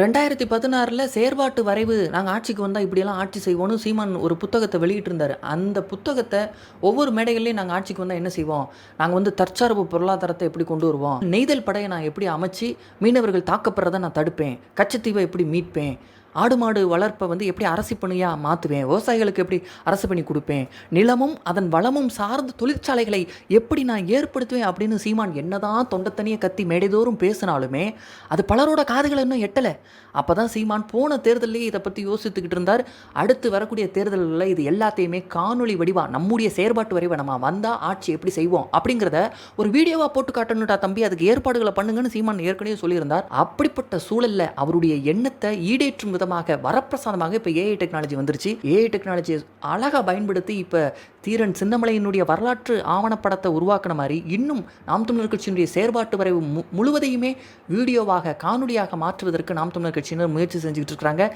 ரெண்டாயிரத்தி பதினாறில் செயற்பாட்டு வரைவு. நாங்கள் ஆட்சிக்கு வந்தால் இப்படியெல்லாம் ஆட்சி செய்வோம்னு சீமான் ஒரு புத்தகத்தை வெளியிட்டிருந்தார். அந்த புத்தகத்தை ஒவ்வொரு மேடைகள்லையும் நாங்கள் ஆட்சிக்கு வந்தால் என்ன செய்வோம்? நாங்கள் வந்து தற்சார்பு பொருளாதாரத்தை எப்படி கொண்டு வருவோம்? நெய்தல் படையை நான் எப்படி அமைச்சு மீனவர்கள் தாக்கப்படுறதை நான் தடுப்பேன். கச்சத்தீவை எப்படி மீட்பேன்? ஆடு மாடு வளர்ப்பை வந்து எப்படி அரசு பணியாக மாற்றுவேன் விவசாயிகளுக்கு எப்படி அரசு பணி கொடுப்பேன்? நிலமும் அதன் வளமும் சார்ந்த தொழிற்சாலைகளை எப்படி நான் ஏற்படுத்துவேன் அப்படின்னு சீமான் என்னதான் தொண்டத்தனியை கத்தி மேடைதோறும் பேசினாலுமே அது பலரோட காதுகளை இன்னும் எட்டலை. அப்போ தான் சீமான் போன தேர்தல்லையே இதை பற்றி யோசித்துக்கிட்டு இருந்தார். அடுத்து வரக்கூடிய தேர்தல்களில் இது எல்லாத்தையுமே காணொளி வடிவா நம்முடைய செயற்பாட்டு வரைவை நம்ம வந்தால் ஆட்சி எப்படி செய்வோம் அப்படிங்கிறத ஒரு வீடியோவாக போட்டு காட்டணுட்டா தம்பி. அதுக்கு ஏற்பாடுகளை பண்ணுங்கன்னு சீமான் ஏற்கனவே சொல்லியிருந்தார். அப்படிப்பட்ட சூழலில் அவருடைய எண்ணத்தை ஈடேற்றும் வரப்பிரசாதமாக இப்போ ஏஐ டெக்னாலஜி வந்துருச்சு. ஏஐ டெக்னாலஜி அழகாக பயன்படுத்தி இப்போ தீரன் சின்னமலையினுடைய வரலாற்று ஆவணப்படத்தை உருவாக்கின மாதிரி இன்னும் நாம் தமிழர் கட்சியினுடைய செயற்பாட்டு வரைவு மு- முழுவதையுமே வீடியோவாக காணொலியாக மாற்றுவதற்கு நாம் தமிழர் கட்சியினர் முயற்சி செஞ்சுக்கிட்டு இருக்கிறாங்க.